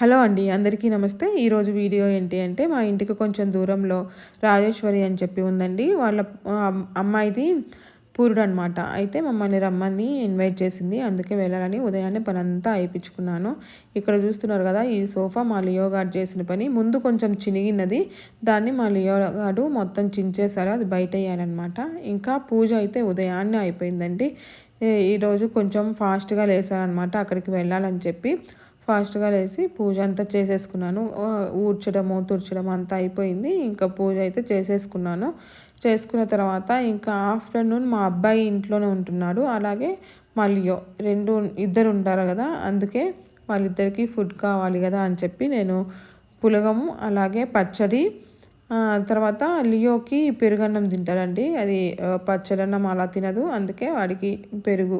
Hello అండి అందరికీ నమస్తే. ఈరోజు వీడియో ఏంటి అంటే మా ఇంటికి కొంచెం దూరంలో రాజేశ్వరి అని చెప్పి ఉందండి. వాళ్ళ అమ్మాయిది పూరుడు అనమాట అయితే మమ్మల్ని రమ్మని ఇన్వైట్ చేసింది. అందుకే వెళ్ళాలని ఉదయాన్నే పని అంతా అయిపించుకున్నాను. ఇక్కడ చూస్తున్నారు కదా ఈ సోఫా మా లియో చేసిన పని. ముందు కొంచెం చినిగినది. దాన్ని మా లియోగాడు మొత్తం చించేశారు. అది బయట వేయాలన్నమాట ఇంకా పూజ అయితే ఉదయాన్నే అయిపోయిందండి. ఈరోజు కొంచెం ఫాస్ట్గా లేసారనమాట అక్కడికి వెళ్ళాలని చెప్పి. ఫాస్ట్గా లేచి పూజ అంతా చేసేసుకున్నాను. ఊడ్చడము తుడ్చడం అంతా అయిపోయింది. ఇంకా పూజ అయితే చేసేసుకున్నాను. చేసుకున్న తర్వాత ఇంకా ఆఫ్టర్నూన్ మా అబ్బాయి ఇంట్లోనే ఉంటున్నాడు. అలాగే మళ్ళీ రెండు ఇద్దరు ఉంటారు కదా అందుకే వాళ్ళిద్దరికీ ఫుడ్ కావాలి కదా అని చెప్పి నేను పులగము అలాగే పచ్చడి తర్వాత లియోకి పెరుగన్నం తింటాడండి. అది పచ్చడన్నం అలా తినదు. అందుకే వాడికి పెరుగు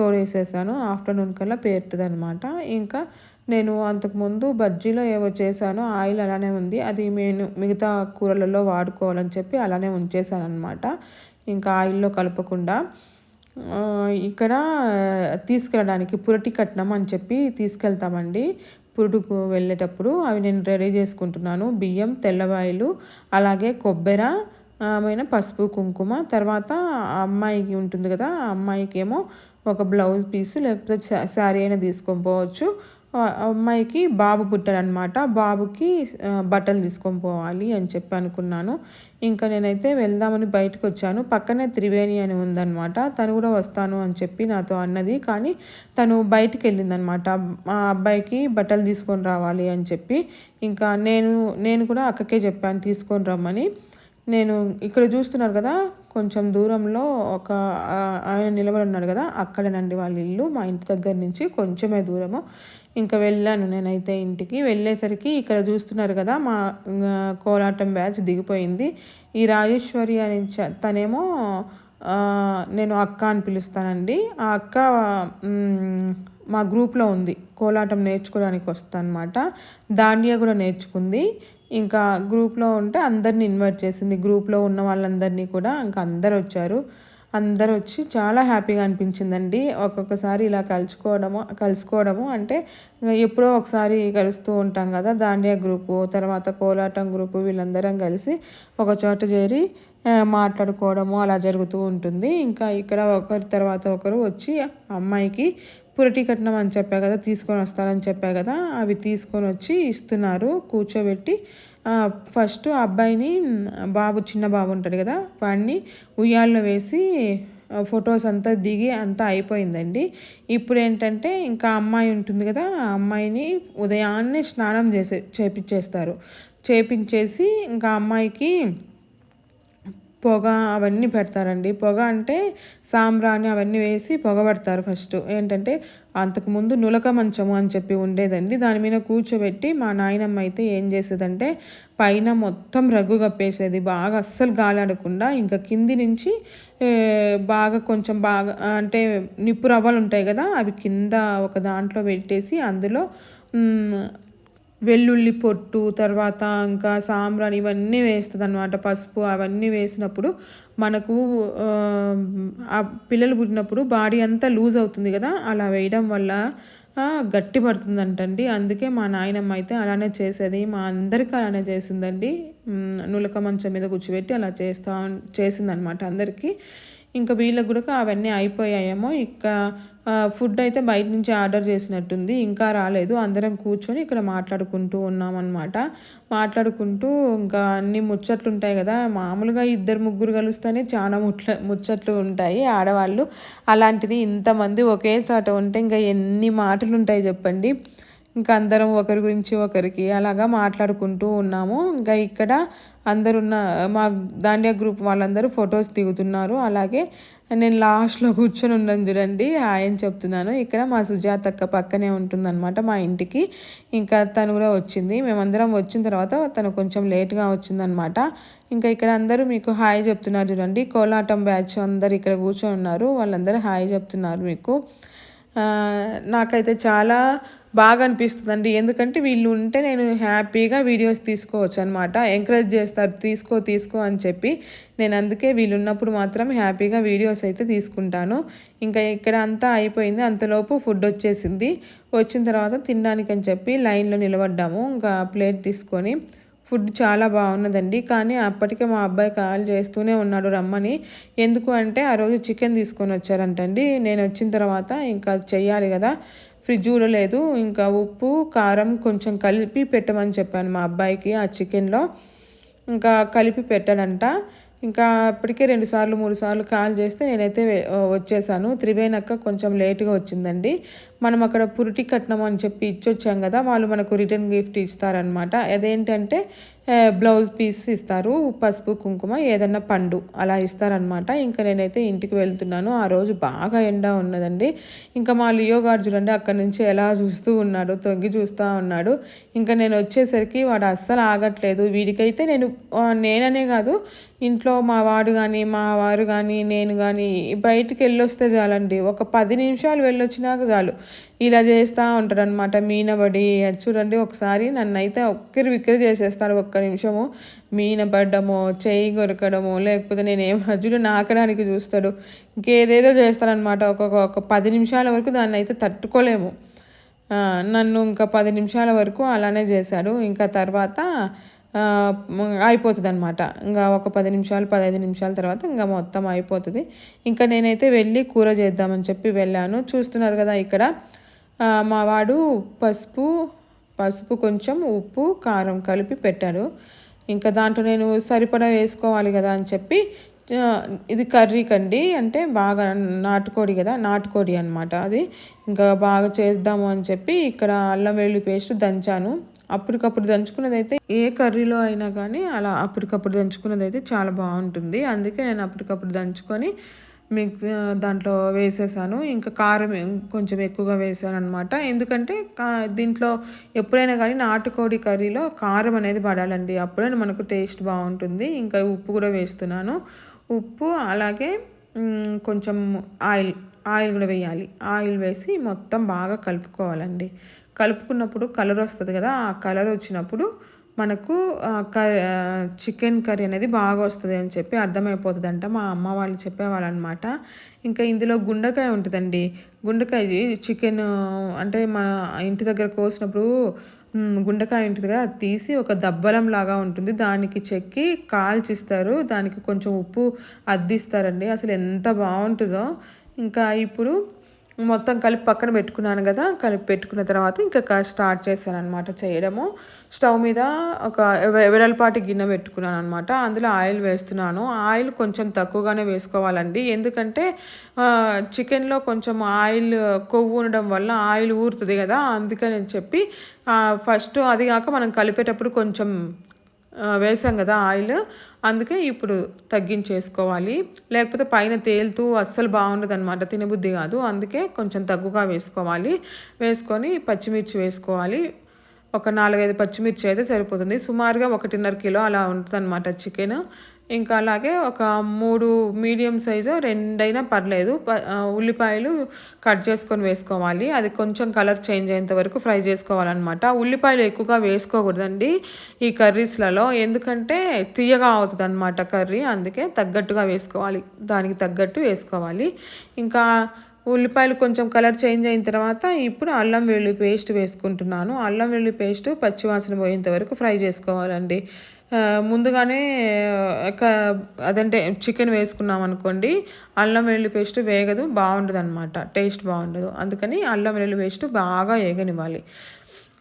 తోడేసేసాను. ఆఫ్టర్నూన్ కల్లా పేరుతుంది అనమాట ఇంకా నేను అంతకుముందు బజ్జీలో ఏవో చేశాను. ఆయిల్ అలానే ఉంది. అది నేను మిగతా కూరలలో వాడుకోవాలని చెప్పి అలానే ఉంచేసాను అనమాట ఇంకా ఆయిల్లో కలపకుండా. ఇక్కడ తీసుకెళ్ళడానికి పురటి కట్నం అని చెప్పి తీసుకెళ్తామండి. పురుడుకు వెళ్ళేటప్పుడు అవి నేను రెడీ చేసుకుంటున్నాను. బియ్యం తెల్లవాయిలు అలాగే కొబ్బరి ఆమెన పసుపు కుంకుమ. తర్వాత అమ్మాయికి ఉంటుంది కదా ఆ అమ్మాయికి ఏమో ఒక బ్లౌజ్ పీసు లేకపోతే శారీ అయినా తీసుకొని పోవచ్చు. అమ్మాయికి బాబు పుట్టాడనమాట. బాబుకి బట్టలు తీసుకొని పోవాలి అని చెప్పి అనుకున్నాను. ఇంకా నేనైతే వెళ్దామని బయటకు వచ్చాను. పక్కనే త్రివేణి అని ఉందనమాట. తను కూడా వస్తాను అని చెప్పి నాతో అన్నది. కానీ తను బయటికి వెళ్ళిందనమాట. మా అబ్బాయికి బట్టలు తీసుకొని రావాలి అని చెప్పి. ఇంకా నేను నేను కూడా అక్కకే చెప్పాను తీసుకొని రమ్మని. నేను ఇక్కడ చూస్తున్నారు కదా కొంచెం దూరంలో ఒక ఆయన నిలబడి ఉన్నాడు కదా అక్కడనండి వాళ్ళ ఇల్లు మా ఇంటి దగ్గర నుంచి కొంచెమే దూరము. ఇంకా వెళ్ళాను నేనైతే ఇంటికి. వెళ్ళేసరికి ఇక్కడ చూస్తున్నారు కదా మా కోలాటం బ్యాచ్ దిగిపోయింది. ఈ రాజేశ్వరి అని తనేమో నేను అక్క అని పిలుస్తానండి. ఆ అక్క మా గ్రూప్లో ఉంది. కోలాటం నేర్చుకోవడానికి వస్తా అనమాట దాండియా కూడా నేర్చుకుంది. ఇంకా గ్రూప్లో ఉంటే అందరిని ఇన్వైట్ చేసింది. గ్రూప్లో ఉన్న వాళ్ళందరినీ కూడా ఇంకా అందరు వచ్చారు. అందరు వచ్చి చాలా హ్యాపీగా అనిపించిందండి. ఒక్కొక్కసారి ఇలా కలుసుకోవడము కలుసుకోవడము అంటే ఎప్పుడో ఒకసారి కలుస్తూ ఉంటాం కదా దాండియా గ్రూపు తర్వాత కోలాటం గ్రూపు వీళ్ళందరం కలిసి ఒక చోట చేరి మాట్లాడుకోవడము అలా జరుగుతూ ఉంటుంది. ఇంకా ఇక్కడ ఒకరి తర్వాత ఒకరు వచ్చి అమ్మాయికి పురటి కట్నం అని చెప్పా కదా తీసుకొని వస్తారని చెప్పా కదా అవి తీసుకొని వచ్చి ఇస్తున్నారు కూర్చోబెట్టి. ఫస్ట్ అబ్బాయిని బాబు చిన్న బాబు ఉంటాడు కదా వాడిని ఉయ్యాల్లో వేసి ఫొటోస్ అంతా దిగి అంతా అయిపోయిందండి. ఇప్పుడు ఏంటంటే ఇంకా అమ్మాయి ఉంటుంది కదా ఆ అమ్మాయిని ఉదయాన్నే స్నానం చేసే చేపించేస్తారు చేపించేసి ఇంకా అమ్మాయికి పొగ అవన్నీ పెడతారండి. పొగ అంటే సాంబ్రాణి అవన్నీ వేసి పొగ పెడతారు ఫస్ట్. ఏంటంటే అంతకుముందు నులక మంచము అని చెప్పి ఉండేదండి. దాని మీద కూర్చోబెట్టి మా నాయనమ్మ అయితే ఏం చేసేదంటే పైన మొత్తం రగ్గు కప్పేసేది. బాగా అస్సలు గాలాడకుండా ఇంకా కింది నుంచి బాగా కొంచెం బాగా అంటే నిప్పు రవ్వలు ఉంటాయి కదా అవి కింద ఒక దాంట్లో పెట్టేసి అందులో వెల్లుల్లి పొట్టు తర్వాత ఇంకా సాంబ్రాన్ ఇవన్నీ వేస్తుంది అనమాట పసుపు అవన్నీ వేసినప్పుడు మనకు ఆ పిల్లలు పుట్టినప్పుడు బాడీ అంతా లూజ్ అవుతుంది కదా. అలా వేయడం వల్ల గట్టి పడుతుందంటండి. అందుకే మా నాయనమ్మ అయితే అలానే చేసేది. మా అందరికీ అలానే చేసిందండి. నులక మంచం మీద కూర్చోబెట్టి అలా చేస్తా చేసిందనమాట అందరికీ. ఇంకా వీళ్ళకి కూడా అవన్నీ అయిపోయాయేమో. ఇక ఫుడ్ అయితే బయట నుంచి ఆర్డర్ చేసినట్టుంది. ఇంకా రాలేదు. అందరం కూర్చొని ఇక్కడ మాట్లాడుకుంటూ ఉన్నామన్నమాట. మాట్లాడుకుంటూ ఇంకా అన్ని ముచ్చట్లు ఉంటాయి కదా. మామూలుగా ఇద్దరు ముగ్గురు కలుస్తేనే చాలా ముట్ల ముచ్చట్లు ఉంటాయి ఆడవాళ్ళు. అలాంటిది ఇంతమంది ఒకే చోట ఉంటే ఇంకా ఎన్ని మాటలు ఉంటాయి చెప్పండి. ఇంకా అందరం ఒకరి గురించి ఒకరికి అలాగా మాట్లాడుకుంటూ ఉన్నాము. ఇంకా ఇక్కడ అందరున్న మా దాండియా గ్రూప్ వాళ్ళందరూ ఫొటోస్ దిగుతున్నారు. అలాగే నేను లాస్ట్లో కూర్చొని ఉన్నాను చూడండి హాయ్ అని చెప్తున్నాను. ఇక్కడ మా సుజాత అక్క పక్కనే ఉంటుందన్నమాట మా ఇంటికి. ఇంకా తను కూడా వచ్చింది. మేమందరం వచ్చిన తర్వాత తను కొంచెం లేట్గా వచ్చిందనమాట ఇంకా ఇక్కడ అందరూ మీకు హాయ్ చెప్తున్నారు చూడండి. కోలాటం బ్యాచ్ అందరు ఇక్కడ కూర్చొని ఉన్నారు. వాళ్ళందరూ హాయ్ చెప్తున్నారు మీకు. నాకైతే చాలా బాగా అనిపిస్తుందండి ఎందుకంటే వీళ్ళు ఉంటే నేను హ్యాపీగా వీడియోస్ తీసుకోవచ్చు అనమాట ఎంకరేజ్ చేస్తారు తీసుకో తీసుకో అని చెప్పి. నేను అందుకే వీళ్ళు ఉన్నప్పుడు మాత్రం హ్యాపీగా వీడియోస్ అయితే తీసుకుంటాను. ఇంకా ఇక్కడ అంతా అయిపోయింది. అంతలోపు ఫుడ్ వచ్చేసింది. వచ్చిన తర్వాత తినడానికి అని చెప్పి లైన్లో నిలబడ్డాము. ఇంకా ప్లేట్ తీసుకొని ఫుడ్ చాలా బాగున్నదండి. కానీ అప్పటికే మా అబ్బాయి కాల్ చేస్తూనే ఉన్నాడు రమ్మని. ఎందుకు అంటే ఆ రోజు చికెన్ తీసుకొని వచ్చారంటండి. నేను వచ్చిన తర్వాత ఇంకా చెయ్యాలి కదా. ఫ్రిడ్జ్ కూడా లేదు. ఇంకా ఉప్పు కారం కొంచెం కలిపి పెట్టమని చెప్పాను మా అబ్బాయికి ఆ చికెన్లో. ఇంకా కలిపి పెట్టాడంట. ఇంకా అప్పటికే రెండు సార్లు మూడు సార్లు కాల్ చేస్తే నేనైతే వచ్చేసాను. త్రివేణక్క కొంచెం లేట్గా వచ్చిందండి. మనం అక్కడ పురిటి కట్నం అని చెప్పి ఇచ్చొచ్చాం కదా వాళ్ళు మనకు రిటర్న్ గిఫ్ట్ ఇస్తారనమాట అదేంటంటే బ్లౌజ్ పీస్ ఇస్తారు పసుపు కుంకుమ ఏదన్నా పండు అలా ఇస్తారనమాట ఇంకా నేనైతే ఇంటికి వెళ్తున్నాను. ఆ రోజు బాగా ఎండ ఉన్నదండి. ఇంకా మా లియో గారు చూడండి అక్కడి నుంచి ఎలా చూస్తూ ఉన్నాడు తొంగి చూస్తూ ఉన్నాడు. ఇంకా నేను వచ్చేసరికి వాడు అస్సలు ఆగట్లేదు. వీడికైతే నేను నేననే కాదు ఇంట్లో మా వాడు కానీ మా వారు కానీ నేను కానీ బయటికి వెళ్ళొస్తే చాలండి. ఒక పది నిమిషాలు వెళ్ళొచ్చినాక చాలు. ఇలా చేస్తూ ఉంటాడు అనమాట మీనబడి చూడండి ఒకసారి నన్ను అయితే ఒక్కరి విక్కరి చేసేస్తాడు ఒక్క నిమిషము. మీనబడ్డము చేయి కొరకడము లేకపోతే నేను ఏం హజ్జులు నాకడానికి చూస్తాడు. ఇంకేదేదో చేస్తారనమాట ఒక్కొక్క ఒక పది నిమిషాల వరకు దాన్ని అయితే తట్టుకోలేము నన్ను ఇంకా పది నిమిషాల వరకు అలానే చేశాడు. ఇంకా తర్వాత అయిపోతుంది అనమాట ఇంకా ఒక పది నిమిషాలు పదహైదు నిమిషాల తర్వాత ఇంకా మొత్తం అయిపోతుంది. ఇంకా నేనైతే వెళ్ళి కూర చేద్దామని చెప్పి వెళ్ళాను. చూస్తున్నారు కదా ఇక్కడ మా వాడు పసుపు పసుపు కొంచెం ఉప్పు కారం కలిపి పెట్టాడు. ఇంకా దాంట్లో నేను సరిపడా వేసుకోవాలి కదా అని చెప్పి ఇది కర్రీ కండి అంటే బాగా నాటుకోడి కదా నాటుకోడి అనమాట అది. ఇంకా బాగా చేద్దాము అని చెప్పి ఇక్కడ అల్లం వెల్లుల్లి పేస్ట్ దంచాను. అప్పటికప్పుడు దంచుకున్నది అయితే ఏ కర్రీలో అయినా కానీ అలా అప్పటికప్పుడు దంచుకున్నది అయితే చాలా బాగుంటుంది. అందుకే నేను అప్పటికప్పుడు దంచుకొని మిక్ దాంట్లో వేసేసాను. ఇంకా కారం కొంచెం ఎక్కువగా వేసాను అనమాట ఎందుకంటే దీంట్లో ఎప్పుడైనా కానీ నాటుకోడి కర్రీలో కారం అనేది పడాలండి. అప్పుడే మనకు టేస్ట్ బాగుంటుంది. ఇంకా ఉప్పు కూడా వేస్తున్నాను. ఉప్పు అలాగే కొంచెం ఆయిల్ ఆయిల్ కూడా వేయాలి. ఆయిల్ వేసి మొత్తం బాగా కలుపుకోవాలండి. కలుపుకున్నప్పుడు కలర్ వస్తుంది కదా ఆ కలర్ వచ్చినప్పుడు మనకు చికెన్ కర్రీ అనేది బాగా వస్తుంది అని చెప్పి అర్థమైపోతుంది అంట మా అమ్మ వాళ్ళు చెప్పేవాళ్ళు అనమాట ఇంకా ఇందులో గుండెకాయ ఉంటుందండి. గుండెకాయ చికెన్ అంటే మా ఇంటి దగ్గర కోసినప్పుడు గుండెకాయ ఉంటుంది కదా అది తీసి ఒక దబ్బలం లాగా ఉంటుంది. దానికి చెక్కి కాల్చిస్తారు. దానికి కొంచెం ఉప్పు అద్దిస్తారండి. అసలు ఎంత బాగుంటుందో. ఇంకా ఇప్పుడు మొత్తం కలిపి పక్కన పెట్టుకున్నాను కదా కలిపి పెట్టుకున్న తర్వాత ఇంకా స్టార్ట్ చేశాను అనమాట చేయడము. స్టవ్ మీద ఒక వెడల్పాటి గిన్నె పెట్టుకున్నాను అనమాట అందులో ఆయిల్ వేస్తున్నాను. ఆయిల్ కొంచెం తక్కువగానే వేసుకోవాలండి. ఎందుకంటే చికెన్లో కొంచెం ఆయిల్ కొవ్వు ఉండడం వల్ల ఆయిల్ ఊరుతుంది కదా అందుకని చెప్పి ఫస్ట్ అది కాక మనం కలిపేటప్పుడు కొంచెం వేసాం కదా ఆయిల్. అందుకే ఇప్పుడు తగ్గించేసుకోవాలి. లేకపోతే పైన తేలుతూ అస్సలు బాగుండదు అనమాట తినబుద్ధి కాదు. అందుకే కొంచెం తగ్గుగా వేసుకోవాలి. వేసుకొని పచ్చిమిర్చి వేసుకోవాలి. ఒక నాలుగైదు పచ్చిమిర్చి అయితే సరిపోతుంది. సుమారుగా ఒకటిన్నర కిలో అలా ఉంటుంది అనమాట చికెన్. ఇంకా అలాగే ఒక మూడు మీడియం సైజు రెండైనా పర్లేదు. ఉల్లిపాయలు కట్ చేసుకొని వేసుకోవాలి. అది కొంచెం కలర్ చేంజ్ అయ్యేంత వరకు ఫ్రై చేసుకోవాలన్నమాట. ఉల్లిపాయలు ఎక్కువగా వేసుకోకూడదండి ఈ కర్రీస్లలో. ఎందుకంటే తీయగా అవుతుంది అనమాట కర్రీ. అందుకే తగ్గట్టుగా వేసుకోవాలి. దానికి తగ్గట్టు వేసుకోవాలి. ఇంకా ఉల్లిపాయలు కొంచెం కలర్ చేంజ్ అయిన తర్వాత ఇప్పుడు అల్లం వెల్లుల్లి పేస్ట్ వేసుకుంటున్నాను. అల్లం వెల్లుల్లి పేస్ట్ పచ్చివాసన పోయేంత వరకు ఫ్రై చేసుకోవాలండి. ముందుగానే అదంటే చికెన్ వేసుకున్నాం అనుకోండి అల్లం వెల్లుల్లి పేస్ట్ వేగదు బాగుండదు అనమాట టేస్ట్ బాగుండదు. అందుకని అల్లం వెల్లుల్లి పేస్ట్ బాగా వేగనివ్వాలి.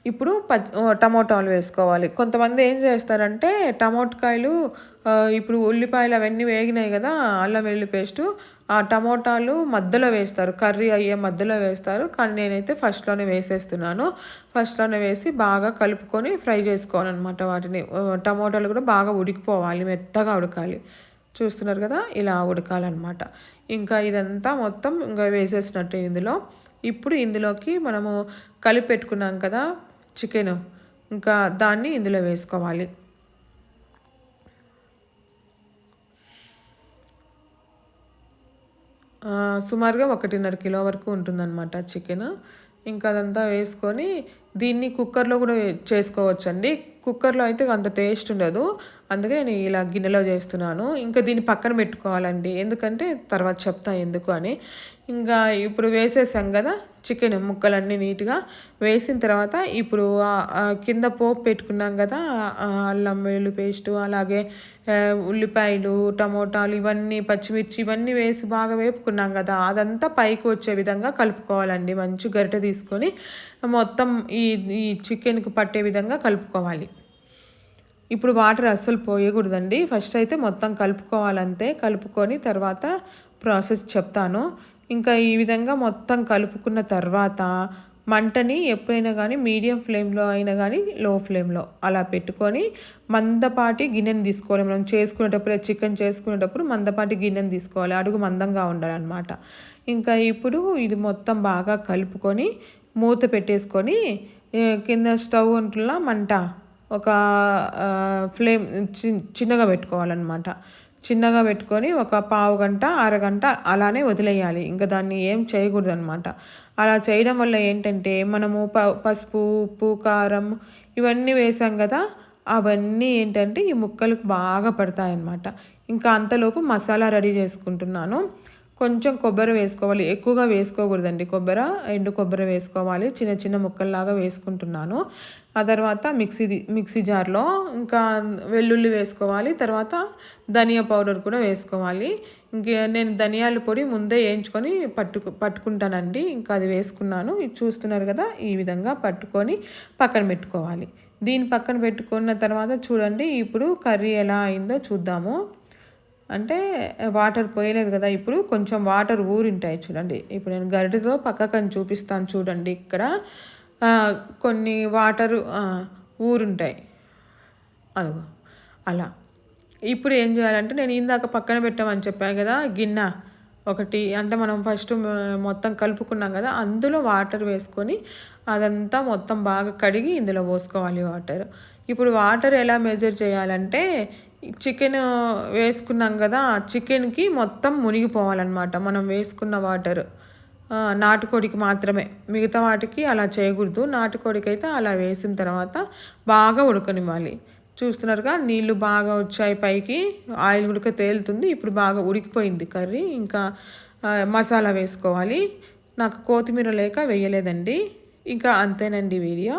ఇప్పుడు ప టమోటాలు వేసుకోవాలి. కొంతమంది ఏం చేస్తారంటే టమోటకాయలు ఇప్పుడు ఉల్లిపాయలు అవన్నీ వేగినాయి కదా అల్లం వెల్లుల్లి పేస్టు ఆ టమోటాలు మధ్యలో వేస్తారు కర్రీ అయ్యే మధ్యలో వేస్తారు. కానీ నేనైతే ఫస్ట్లోనే వేసేస్తున్నాను. ఫస్ట్లోనే వేసి బాగా కలుపుకొని ఫ్రై చేసుకోవాలన్నమాట వాటిని. టమోటాలు కూడా బాగా ఉడికిపోవాలి మెత్తగా ఉడకాలి. చూస్తున్నారు కదా ఇలా ఉడకాలన్నమాట. ఇంకా ఇదంతా మొత్తం ఇంకా వేసేసినట్టు ఇందులో. ఇప్పుడు ఇందులోకి మనము కలిపి పెట్టుకున్నాం కదా చికెన్. ఇంకా దాన్ని ఇందులో వేసుకోవాలి. సుమారుగా ఒకటిన్నర కిలో వరకు ఉంటుందన్నమాట చికెన్. ఇంకా అదంతా వేసుకొని దీన్ని కుక్కర్లో కూడా చేసుకోవచ్చండి. కుక్కర్లో అయితే అంత టేస్ట్ ఉండదు. అందుకే నేను ఇలా గిన్నెలో చేస్తున్నాను. ఇంకా దీన్ని పక్కన పెట్టుకోవాలండి. ఎందుకంటే తర్వాత చెప్తా ఎందుకు అని. ఇంకా ఇప్పుడు వేసేసాం కదా చికెన్ ముక్కలన్నీ నీట్గా వేసిన తర్వాత ఇప్పుడు కింద పోపు పెట్టుకున్నాం కదా అల్లం వెల్లుల్లి పేస్టు అలాగే ఉల్లిపాయలు టమోటాలు ఇవన్నీ పచ్చిమిర్చి ఇవన్నీ వేసి బాగా వేపుకున్నాం కదా అదంతా పైకి వచ్చే విధంగా కలుపుకోవాలండి. మంచి గరిటె తీసుకొని మొత్తం ఈ ఈ చికెన్కి పట్టే విధంగా కలుపుకోవాలి. ఇప్పుడు వాటర్ అస్సలు పోయకూడదండి. ఫస్ట్ అయితే మొత్తం కలుపుకోవాలంతే. కలుపుకొని తర్వాత ప్రాసెస్ చెప్తాను. ఇంకా ఈ విధంగా మొత్తం కలుపుకున్న తర్వాత మంటని ఎప్పుడైనా కానీ మీడియం ఫ్లేమ్లో అయినా కానీ లో ఫ్లేమ్లో అలా పెట్టుకొని మందపాటి గిన్నెని తీసుకోవాలి. మనం చేసుకునేటప్పుడు చికెన్ చేసుకునేటప్పుడు మందపాటి గిన్నెని తీసుకోవాలి. అడుగు మందంగా ఉండాలన్నమాట. ఇంకా ఇప్పుడు ఇది మొత్తం బాగా కలుపుకొని మూత పెట్టేసుకొని కింద స్టవ్ ఉంటున్న మంట ఒక ఫ్లేమ్ చిన్నగా పెట్టుకోవాలన్నమాట. చిన్నగా పెట్టుకొని ఒక పావు గంట అరగంట అలానే వదిలేయాలి. ఇంకా దాన్ని ఏం చేయకూడదు అనమాట అలా చేయడం వల్ల ఏంటంటే మనము ప పసుపు ఉప్పు కారం ఇవన్నీ వేసాం కదా అవన్నీ ఏంటంటే ఈ ముక్కలకు బాగా పడతాయి అన్నమాట ఇంకా అంతలోపు మసాలా రెడీ చేసుకుంటున్నాను. కొంచెం కొబ్బరి వేసుకోవాలి. ఎక్కువగా వేసుకోకూడదండి. కొబ్బరి ఎండు కొబ్బరి వేసుకోవాలి. చిన్న చిన్న ముక్కల్లాగా వేసుకుంటున్నాను. ఆ తర్వాత మిక్సీ మిక్సీ జార్లో ఇంకా వెల్లుల్లి వేసుకోవాలి తర్వాత ధనియా పౌడర్ కూడా వేసుకోవాలి. ఇంక నేను ధనియాల పొడి ముందే వేయించుకొని పట్టుకు పట్టుకుంటానండి. ఇంకా అది వేసుకున్నాను. ఇది చూస్తున్నారు కదా ఈ విధంగా పట్టుకొని పక్కన పెట్టుకోవాలి. దీని పక్కన పెట్టుకున్న తర్వాత చూడండి ఇప్పుడు కర్రీ ఎలా అయిందో చూద్దాము. అంటే వాటర్ పోయలేదు కదా ఇప్పుడు కొంచెం వాటర్ ఊరింటాయి చూడండి. ఇప్పుడు నేను గరిటతో పక్కకని చూపిస్తాను చూడండి ఇక్కడ. కొన్ని వాటర్ ఊరుంటాయి. అదిగో అలా. ఇప్పుడు ఏం చేయాలంటే నేను ఇందాక పక్కన పెట్టామని చెప్పాను కదా గిన్నె ఒకటి అంటే మనం ఫస్ట్ మొత్తం కలుపుకున్నాం కదా అందులో వాటర్ వేసుకొని అదంతా మొత్తం బాగా కడిగి ఇందులో పోసుకోవాలి వాటర్. ఇప్పుడు వాటర్ ఎలా మెజర్ చేయాలంటే చికెన్ వేసుకున్నాం కదా చికెన్కి మొత్తం మునిగిపోవాలన్నమాట మనం వేసుకున్న వాటర్. నాటుకోడికి మాత్రమే. మిగతా వాటికి అలా చేయకూడదు. నాటుకోడికి అయితే అలా వేసిన తర్వాత బాగా ఉడకనివ్వాలి. చూస్తున్నారుగా నీళ్ళు బాగా వచ్చాయి పైకి. ఆయిల్ ఉడక తేలుతుంది. ఇప్పుడు బాగా ఉడికిపోయింది కర్రీ. ఇంకా మసాలా వేసుకోవాలి. నాకు కొత్తిమీర లేక వేయలేదండి. ఇంకా అంతేనండి వీడియో.